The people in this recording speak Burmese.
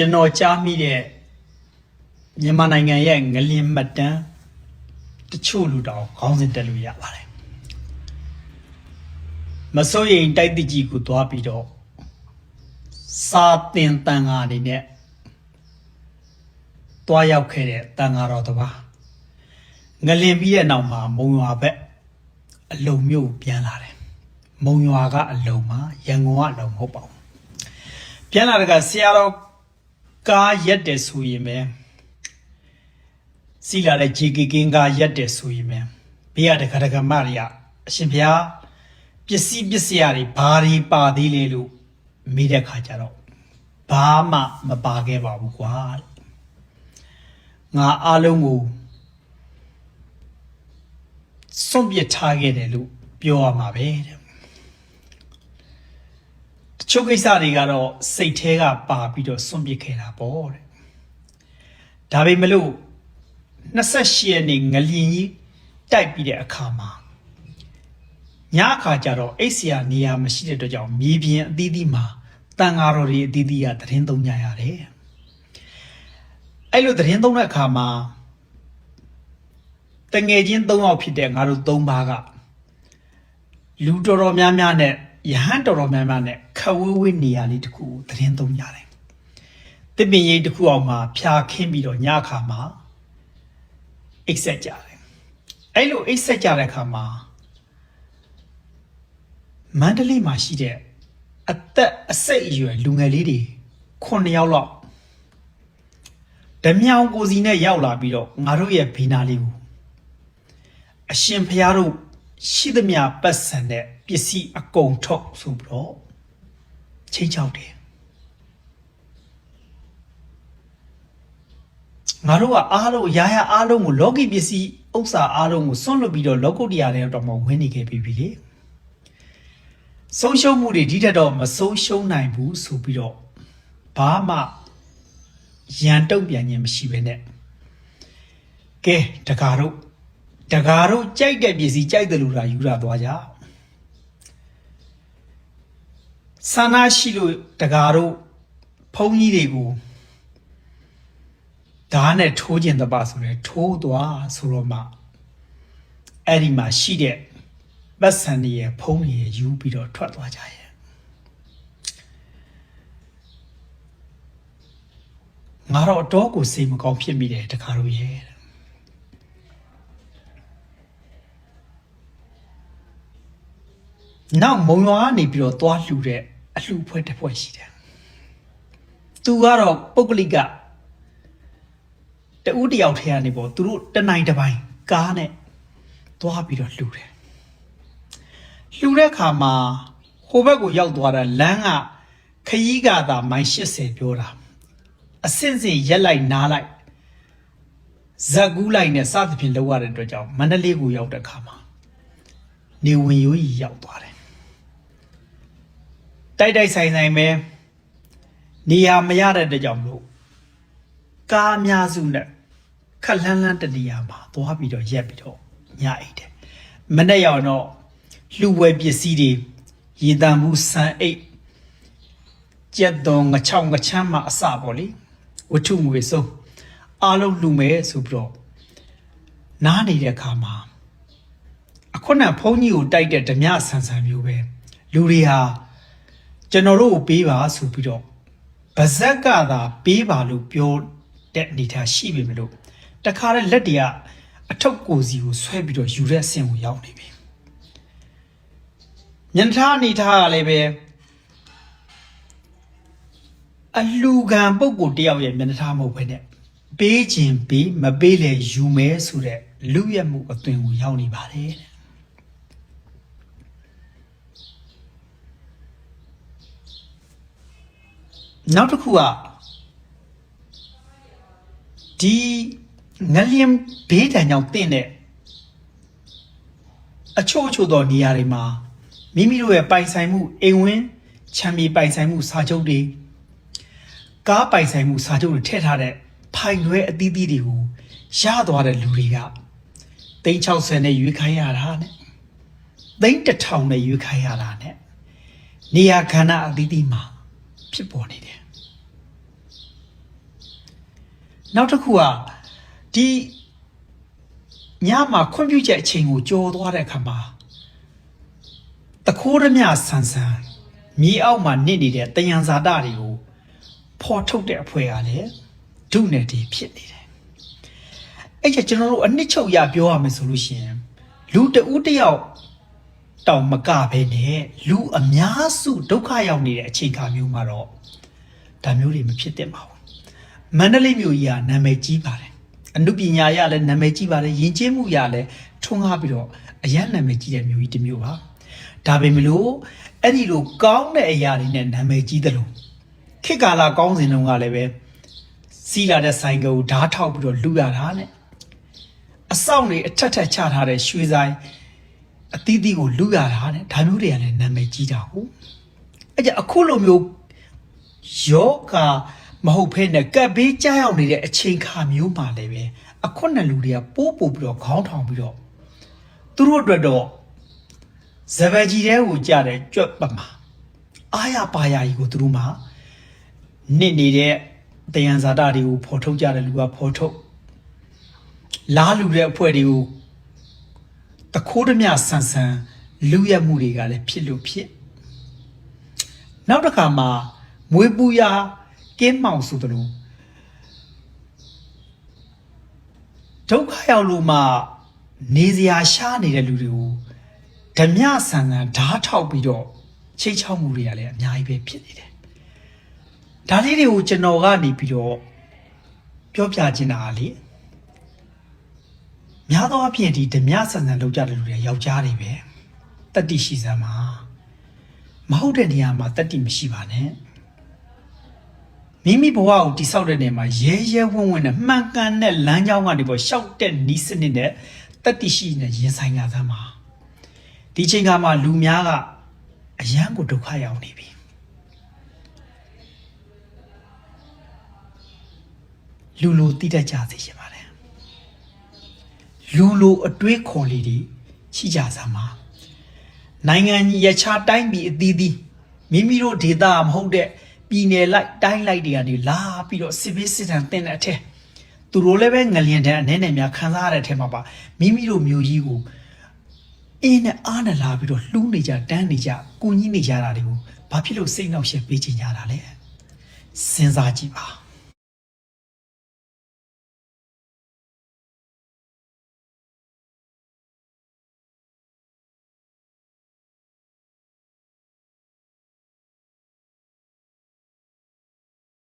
ကျွန်တော်ကြားမိတဲ့မြန်မာနိုင်ငံရဲ့ငလျင်မှတ်တမ်းတချို့လူတောင်ခေါင်းစဉ်တက်လို့ရပါတယ်မစိုးရိမ်တိုက်တိကြီးကိုသွားပြီးတော့စာတင်တန်ဃာအနေနဲ့တွားရောက်ခဲ့တဲ့တန်ဃာတော်တစ်ပါးငလင်ပြီးတဲ့နောက်မှာမုံရွာဘက်အလုံမြို့ပြန်လာတယ်မုံရွာကအလုံမှာရန်ကုန်ကအလုံမဟုတ်ပါဘူးပြန်လာတဲ့ကဆရာတော် ကားရက်တယ်ဆိုရင်ပဲစီလာတဲ့ JKK ကားရက်တယ်ဆိုရင်ပဲဘေးရတဲ့ခရကမတွေကအရှင်ဘုရားပစ္စည်းပစ္စည်းတွေဘာတွေပါသေးလဲလို့မေးတဲ့ခါကျတော့ဘာမှမပါခဲ့ပါဘူးကွာတဲ့ငါအားလုံးကိုစွန့်ပစ်ထားခဲ့တယ်လို့ပြောရမှာပဲတဲ့တ ချို့ကိစ္စတွေကတော့စိတ်แท้ကပါပြီးတော့စွန့်ပစ်ခဲ့တာပေါ့တဲ့ဒါပေမဲ့လို့28ရက်နေ့ငလျင်ကြီးတိုက်ပြီးတဲ့အခါမှာညအခါကျတော့အိတ်ဆရာနေရာမရှိတဲ့အတွက်ကြောင့်မြေပြင်အသီးသီးမှာတန်ဃာတော်တွေအသီးသီးကသတင်းသုံးကြရတယ်အဲ့လိုသတင်းသုံးတဲ့အခါမှာတငယ်ချင်း၃ယောက်ဖြစ်တဲ့ငါတို့၃ပါးကလူတော်တော်များများနဲ့ ယဟန်တော်တော်များများနဲ့ခဝေးဝေးနေရာလေးတစ်ခုကိုသတင်းသုံးကြတယ်။တစ်ပင်ရိပ်တစ်ခုအောင်မှာဖြာခင်းပြီးတော့ညခါမှာအိတ်ဆက်ကြတယ်။အဲ့လိုအိတ်ဆက်ကြတဲ့အခါမှာမန္တလေးမှာရှိတဲ့အသက်အစိတ်အရွယ်လူငယ်လေးတွေ9ယောက်လောက်ဓမြောင်ကိုစီနဲ့ရောက်လာပြီးတော့ငါတို့ရဲ့ဘီနာလေးကိုအရှင်ဖျားတို့ ရှိသမျှပတ်စံတဲ့ပစ္စည်းအကုန်ထုတ်ဆိုပြီးတော့ချိန်ချောက်တယ်ငါတို့ကအားလုံးရာရာအားလုံးကိုလောကီပစ္စည်းဥစ္စာအားလုံးကိုစွန့်လွတ်ပြီးတော့လောကုတ္တရာတွေတော့မှဝင်နေခဲ့ပြီပြီလေဆုံးရှုံးမှုတွေဒီထက်တော့မဆုံးရှုံးနိုင်ဘူးဆိုပြီးတော့ဘာမှရန်တုံ့ပြန်ခြင်းမရှိဘဲနဲ့ကဲတကားတို့ တကားတို့ကြိုက်တဲ့ပစ္စည်းကြိုက်တယ်လို့သာယူတာသွားကြဆန္ဒရှိလို့တကားတို့ဖုန်းကြီးတွေကိုဓာတ်နဲ့ထိုးခြင်းတပါဆိုရဲထိုးသွားဆိုတော့မှအဲ့ဒီမှာရှိတဲ့ပတ်စံတွေရဲ့ဖုန်းတွေရဲ့ယူပြီးတော့ထွက်သွားကြရဲ့ငါတော့အတော့ကိုစိတ်မကောင်းဖြစ်မိတယ်တကားတို့ရဲ့ နောက်မုံရွာကနေပြီးတော့သွားလှူတဲ့အလှူဖွဲ့တစ်ဖွဲ့ရှိတယ်။သူကတော့ပုဂ္ဂလိကတဦးတယောက်ထဲကနေပေါ့သူတို့တနိုင်တစ်ပိုင်းကားနဲ့သွားပြီးတော့လှူတယ်။လှူတဲ့အခါမှာဟိုဘက်ကိုရောက်သွားတာလမ်းကခရီးကသာမိုင်80ပြောတာအစင်စင်ရက်လိုက်နားလိုက်ဇက်ကူးလိုက်နဲ့စသဖြင့်လောက်ရတဲ့အတွက်ကြောင့်မန္တလေးကိုရောက်တဲ့အခါမှာနေဝင်ရိုးကြီးရောက်သွားတယ် တိုက်တိုက်ဆိုင်ဆိုင်ပဲနေရာမရတဲ့အတွက်ကြောင့်မလို့ကားအများစုနဲ့ခက်လန်းလန်းတနေရာမှာသွားပြီးတော့ရက်ပြီးတော့ညအိတ်တယ်မနေ့ရောက်တော့လှူဝဲပစ္စည်းတွေရေတံမှုစံအိတ်ကြက်တော်ငချောင်းငချမ်းမှာအစပေါ့လေဝတ္ထုငွေစုံအားလုံးလှူမယ်ဆိုပြီးတော့နားနေတဲ့အခါမှာအခုနကဘုန်းကြီးကိုတိုက်တဲ့ဓမြဆန်ဆန်မျိုးပဲလူတွေဟာ ကျွန်တော်တို့ကိုပေးပါဆိုပြီးတော့ဗဇက်ကသာပေးပါလို့ပြောတဲ့အနေထားရှိပြီမလို့တခါတည်းလက်တည်းကအထုပ်ကိုစီကိုဆွဲပြီးတော့ယူတဲ့အဆင့်ကိုရောက်နေပြီညံထားအနေထားကလည်းပဲအလူခံပုဂ္ဂိုလ်တယောက်ရဲ့မျက်နှာထားမဟုတ်ဘဲနဲ့ပေးခြင်းပေးမပေးလေယူမဲဆိုတဲ့လူရက်မှုအသွင်ကိုရောက်နေပါတယ် နောက်တစ်ခုကဒီငလျင်ဘေးတံကြောင့်တင့်တဲ့အချို့အချို့သောနေရာတွေမှာမိမိတို့ရဲ့ပိုင်ဆိုင်မှုအိမ်ဝင်းချမ်းမြေပိုင်ဆိုင်မှုစာချုပ်တွေကားပိုင်ဆိုင်မှုစာချုပ်တွေထည့်ထားတဲ့ဖိုင်ရွဲအသီးသီးတွေကိုရသွားတဲ့လူတွေကသိန်း60နဲ့ရွေးခိုင်းရတာနဲ့သိန်း1000နဲ့ရွေးခိုင်းရတာနဲ့နေရာခန္ဓာအသီးသီးမှာဖြစ်ပေါ်နေတယ် နောက်တစ်ခုကဒီညမှာခွင့်ပြုချက်အချိန်ကိုကြော်သွားတဲ့အခါမှာတခိုးရမြဆန်ဆန်မြေအောက်မှာနစ်နေတဲ့တယံဇာတတွေကိုဖော်ထုတ်တဲ့အဖွဲ့ကလည်းဒုနယ်တီဖြစ်နေတယ်အဲ့ကျကျွန်တော်တို့အနှစ်ချုပ်ရပြောရမယ်ဆိုလို့ရှိရင်လူတဦးတစ်ယောက်တောင်မကပဲနဲ့လူအများစုဒုက္ခရောက်နေတဲ့အချိန်ခါမျိုးမှာတော့ဒါမျိုးတွေမဖြစ်သင့်ပါဘူး မန္တလေးမြို့ကြီးကနာမည်ကြီးပါတယ်အနုပညာရလည်းနာမည်ကြီးပါတယ်ယဉ်ကျေးမှုရလည်းထွန်းကားပြီးတော့အရန်နာမည်ကြီးတဲ့မြို့ကြီးတစ်မြို့ပါဒါပေမဲ့လို့အဲ့ဒီလိုကောင်းတဲ့အရာတွေနဲ့နာမည်ကြီးတယ်လို့ခေတ်ကာလကောင်းစဉ်တုန်းကလည်းပဲစီးလာတဲ့ဆိုင်ကကိုဓားထောက်ပြီးတော့လူရတာနဲ့အဆောင်တွေအထက်ထက်ချထားတဲ့ရွှေဆိုင်အသီးသီးကိုလူရတာနဲ့ဒါမျိုးတွေကလည်းနာမည်ကြီးတာဟုတ်အဲ့ကြအခုလိုမျိုးယောဂ မဟုတ်ဖဲနဲ့ကပ်ဘေးကြားရောက်နေတဲ့အချိန်ခါမျိုးမှလည်းပဲအခွင့်နဲ့လူတွေကပိုးပို့ပြီးတော့ခေါင်းထောင်ပြီးတော့သူတို့အတွက်တော့ဇဗကြီးတဲကိုကြတဲ့ကြွက်ပမာအာရပါရကြီးကိုသူတို့မှနစ်နေတဲ့တယံဇာတာတွေကိုဖော်ထုတ်ကြတဲ့လူကဖော်ထုတ်လားလူတဲ့အဖွဲ့တွေကိုတခိုးဓမြဆန်ဆန်လူရက်မှုတွေကလည်းဖြစ်လို့ဖြစ်နောက်တစ်ခါမှာမွေးပူရာ ကင်းမောင်ဆိုသလိုဒုက္ခရောက်လို့မှနေစရာရှားနေတဲ့လူတွေကိုဓမြဆန်ဆန်ဓားထောက်ပြီးတော့ချိတ်ချောက်မှုတွေကလည်းအများကြီးပဲဖြစ်နေတယ်။ဒါလေးတွေကိုကျွန်တော်ကနေပြီးတော့ပြောပြချင်တာကလေများသောအားဖြင့်ဒီဓမြဆန်ဆန်လောက်ကြတဲ့လူတွေယောက်ျားတွေပဲတတ္တိရှိစမ်းမှာမဟုတ်တဲ့နေရာမှာတတ္တိမရှိပါနဲ့ မိမိဘဝကိုတိဆောက်တဲ့နေရာမှာရဲရဲဝံ့ဝံ့နဲ့မှန်ကန်တဲ့လမ်းကြောင်းကနေပေါ်ရှောက်တဲ့နီးစနစ်နဲ့တတ္တိရှိနဲ့ရင်ဆိုင်ရသမ်းပါဒီချိန်ကမှလူများကအယံကိုဒုက္ခရောက်နေပြီလူလိုတိတတ်ကြစေချင်ပါတယ်လူလိုအတွေးခေါ်လေးတွေရှိကြစမ်းပါနိုင်ငံကြီးရခြားတိုင်းပြည်အသီးသီးမိမိတို့ဒေသမဟုတ်တဲ့ ပြည်နယ်လိုက်တိုင်းလိုက်တွေကနေလာပြီးတော့စစ်ပေးစစ်တမ်းတင်တဲ့အထက်သူတို့လည်းပဲငလျင်တန်းအနေနဲ့များခံစားရတဲ့အထက်မှာပါမိမိတို့မျိုးကြီးကိုအင်းနဲ့အားနဲ့လာပြီးတော့လှူးနေကြတန်းနေကြကုညီနေကြတာတွေကိုဘာဖြစ်လို့စိတ်နှောက်ယှက်ပေးချင်ကြတာလဲစဉ်းစားကြည့်ပါ